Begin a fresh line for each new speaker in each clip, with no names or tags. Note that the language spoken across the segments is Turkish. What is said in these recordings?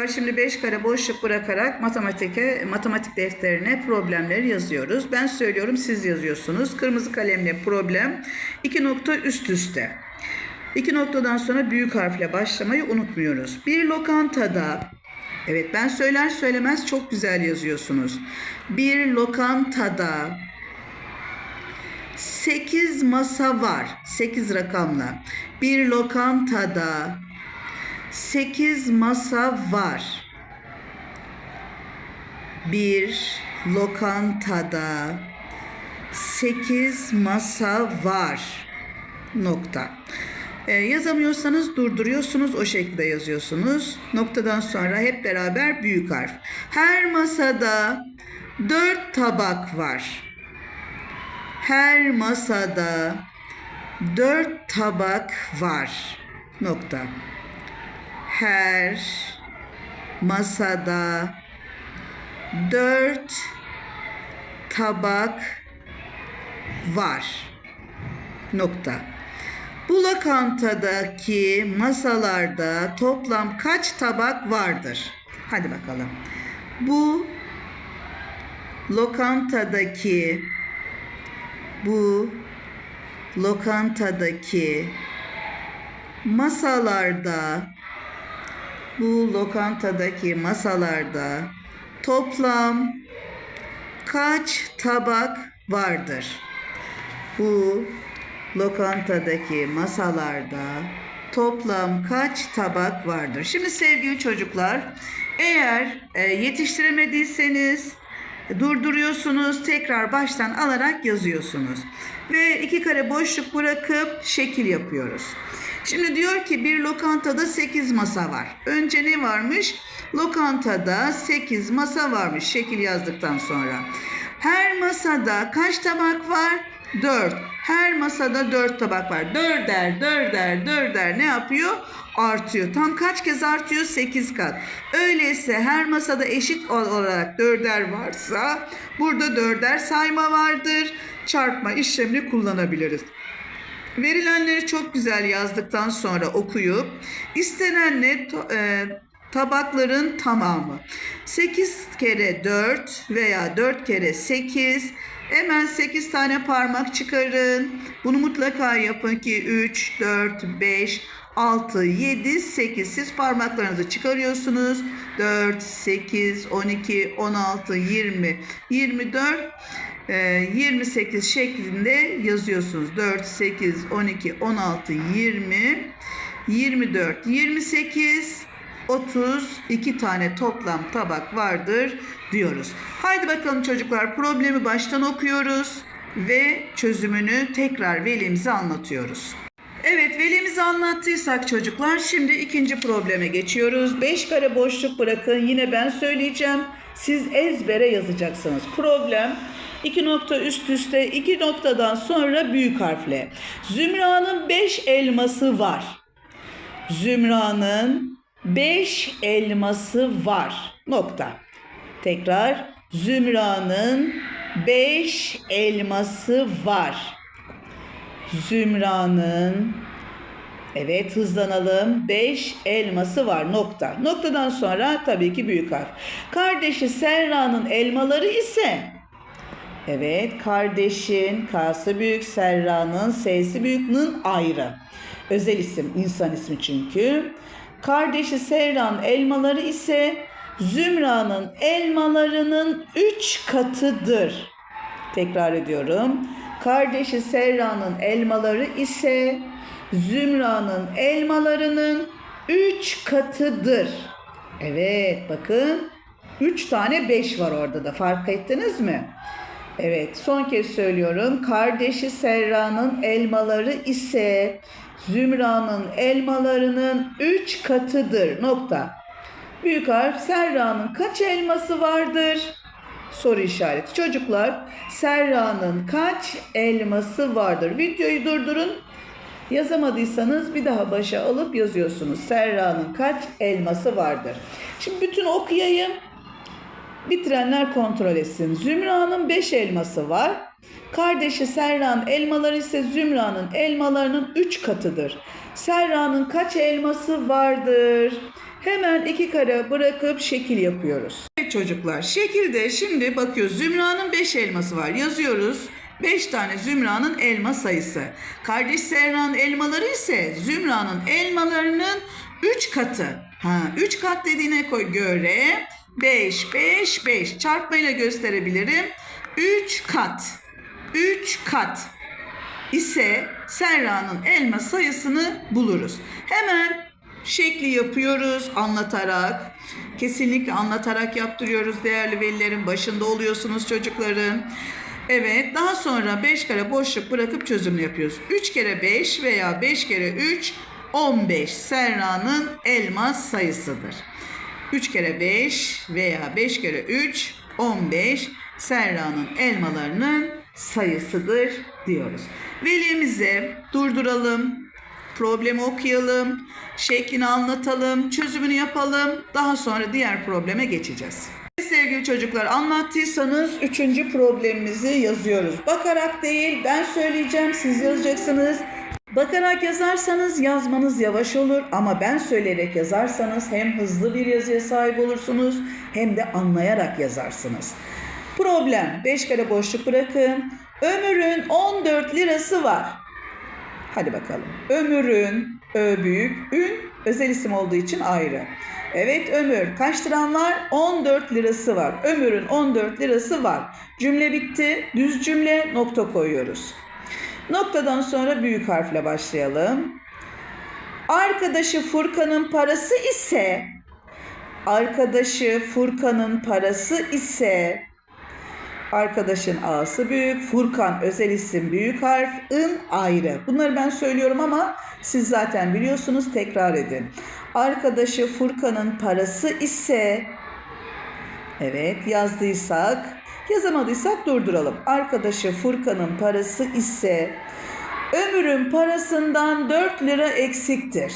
Çocuklar şimdi 5 kare boşluk bırakarak matematike, matematik defterine problemleri yazıyoruz. Ben söylüyorum siz yazıyorsunuz. Kırmızı kalemle problem. iki nokta üst üste. İki noktadan sonra büyük harfle başlamayı unutmuyoruz. Bir lokantada Evet ben söyler söylemez çok güzel yazıyorsunuz. Bir lokantada 8 masa var. 8 rakamla. Bir lokantada 8 masa var. Bir lokantada 8 masa var. Nokta. Ee, yazamıyorsanız durduruyorsunuz o şekilde yazıyorsunuz. Noktadan sonra hep beraber büyük harf. Her masada 4 tabak var. Her masada dört tabak var. Nokta. Her masada dört tabak var. Nokta. Bu lokantadaki masalarda toplam kaç tabak vardır? Hadi bakalım. Bu lokantadaki bu lokantadaki masalarda bu lokantadaki masalarda toplam kaç tabak vardır? Bu lokantadaki masalarda toplam kaç tabak vardır? Şimdi sevgili çocuklar, eğer e, yetiştiremediyseniz durduruyorsunuz, tekrar baştan alarak yazıyorsunuz. Ve iki kare boşluk bırakıp şekil yapıyoruz. Şimdi diyor ki bir lokantada 8 masa var. Önce ne varmış? Lokantada 8 masa varmış şekil yazdıktan sonra. Her masada kaç tabak var? 4. Her masada 4 tabak var. Dörder, dörder, dörder ne yapıyor? Artıyor. Tam kaç kez artıyor? 8 kat. Öyleyse her masada eşit olarak dörder varsa burada dörder sayma vardır. Çarpma işlemini kullanabiliriz. Verilenleri çok güzel yazdıktan sonra okuyup istenen ne e, tabakların tamamı. 8 kere 4 veya 4 kere 8 Hemen 8 tane parmak çıkarın. Bunu mutlaka yapın ki 3, 4, 5, 6, 7, 8. Siz parmaklarınızı çıkarıyorsunuz. 4, 8, 12, 16, 20, 24, e, 28 şeklinde yazıyorsunuz. 4, 8, 12, 16, 20, 24, 28, 32 tane toplam tabak vardır diyoruz. Haydi bakalım çocuklar problemi baştan okuyoruz ve çözümünü tekrar velimize anlatıyoruz. Evet velimize anlattıysak çocuklar şimdi ikinci probleme geçiyoruz. 5 kare boşluk bırakın yine ben söyleyeceğim. Siz ezbere yazacaksınız. Problem iki nokta üst üste iki noktadan sonra büyük harfle. Zümra'nın 5 elması var. Zümra'nın 5 elması var. Nokta. Tekrar Zümra'nın 5 elması var. Zümra'nın Evet hızlanalım. 5 elması var. Nokta. Noktadan sonra tabii ki büyük harf. Kardeşi Serra'nın elmaları ise Evet kardeşin K'sı büyük, Serra'nın S'si büyük, N'ın ayrı. Özel isim, insan ismi çünkü. Kardeşi Serra'nın elmaları ise Zümra'nın elmalarının 3 katıdır. Tekrar ediyorum. Kardeşi Serra'nın elmaları ise Zümra'nın elmalarının 3 katıdır. Evet bakın 3 tane 5 var orada da fark ettiniz mi? Evet son kez söylüyorum. Kardeşi Serra'nın elmaları ise Zümra'nın elmalarının 3 katıdır. Nokta. Büyük harf Serra'nın kaç elması vardır? Soru işareti. Çocuklar Serra'nın kaç elması vardır? Videoyu durdurun. Yazamadıysanız bir daha başa alıp yazıyorsunuz. Serra'nın kaç elması vardır? Şimdi bütün okuyayım. Bitirenler kontrol etsin. Zümra'nın 5 elması var. Kardeşi Serra'nın elmaları ise Zümra'nın elmalarının 3 katıdır. Serra'nın kaç elması vardır? Hemen iki kare bırakıp şekil yapıyoruz. Çocuklar şekilde şimdi bakıyoruz Zümra'nın 5 elması var yazıyoruz. 5 tane Zümra'nın elma sayısı. Kardeş Serra'nın elmaları ise Zümra'nın elmalarının 3 katı. Ha 3 kat dediğine göre 5 5 5 çarpmayla gösterebilirim. 3 kat. 3 kat ise Serra'nın elma sayısını buluruz. Hemen şekli yapıyoruz anlatarak. Kesinlikle anlatarak yaptırıyoruz değerli velilerin başında oluyorsunuz çocukların. Evet daha sonra 5 kare boşluk bırakıp çözüm yapıyoruz. 3 kere 5 veya 5 kere 3 15 Serra'nın elma sayısıdır. 3 kere 5 veya 5 kere 3 15 Serra'nın elmalarının sayısıdır diyoruz. Velimize durduralım, problemi okuyalım, şeklini anlatalım, çözümünü yapalım. Daha sonra diğer probleme geçeceğiz. Sevgili çocuklar anlattıysanız üçüncü problemimizi yazıyoruz. Bakarak değil ben söyleyeceğim siz yazacaksınız. Bakarak yazarsanız yazmanız yavaş olur ama ben söyleyerek yazarsanız hem hızlı bir yazıya sahip olursunuz hem de anlayarak yazarsınız. Problem 5 kare boşluk bırakın. Ömür'ün 14 lirası var. Hadi bakalım. Ömür'ün ö büyük ün özel isim olduğu için ayrı. Evet Ömür kaç liran var? 14 lirası var. Ömür'ün 14 lirası var. Cümle bitti. Düz cümle nokta koyuyoruz. Noktadan sonra büyük harfle başlayalım. Arkadaşı Furkan'ın parası ise arkadaşı Furkan'ın parası ise Arkadaşın A'sı büyük, Furkan özel isim büyük harf, ın ayrı. Bunları ben söylüyorum ama siz zaten biliyorsunuz tekrar edin. Arkadaşı Furkan'ın parası ise Evet yazdıysak, yazamadıysak durduralım. Arkadaşı Furkan'ın parası ise Ömür'ün parasından 4 lira eksiktir.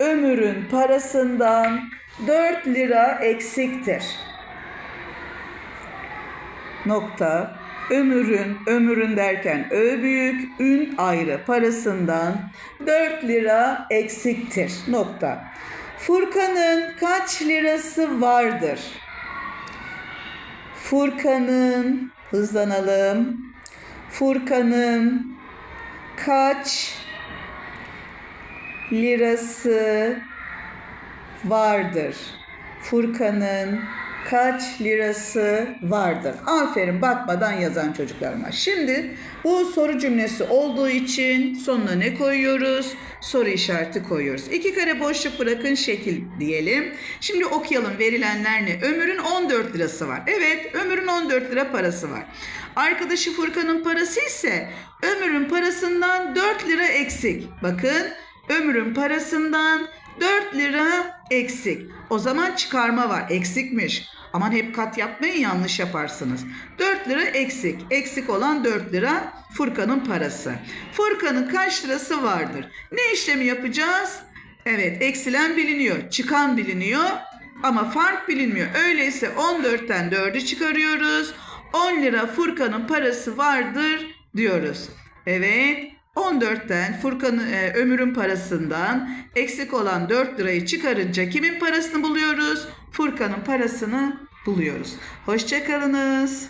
Ömür'ün parasından 4 lira eksiktir nokta ömürün ömürün derken ö büyük ün ayrı parasından 4 lira eksiktir nokta. Furkan'ın kaç lirası vardır? Furkan'ın hızlanalım. Furkan'ın kaç lirası vardır? Furkan'ın kaç lirası vardır? Aferin bakmadan yazan çocuklarıma. Şimdi bu soru cümlesi olduğu için sonuna ne koyuyoruz? Soru işareti koyuyoruz. İki kare boşluk bırakın şekil diyelim. Şimdi okuyalım verilenler ne? Ömür'ün 14 lirası var. Evet Ömür'ün 14 lira parası var. Arkadaşı Furkan'ın parası ise Ömür'ün parasından 4 lira eksik. Bakın Ömür'ün parasından 4 lira eksik. O zaman çıkarma var. Eksikmiş. Aman hep kat yapmayın yanlış yaparsınız. 4 lira eksik. Eksik olan 4 lira Furkan'ın parası. Furkan'ın kaç lirası vardır? Ne işlemi yapacağız? Evet eksilen biliniyor. Çıkan biliniyor. Ama fark bilinmiyor. Öyleyse 14'ten 4'ü çıkarıyoruz. 10 lira Furkan'ın parası vardır diyoruz. Evet 14'ten Furkan'ın e, Ömür'ün parasından eksik olan 4 lirayı çıkarınca kimin parasını buluyoruz? Furkan'ın parasını buluyoruz. Hoşçakalınız.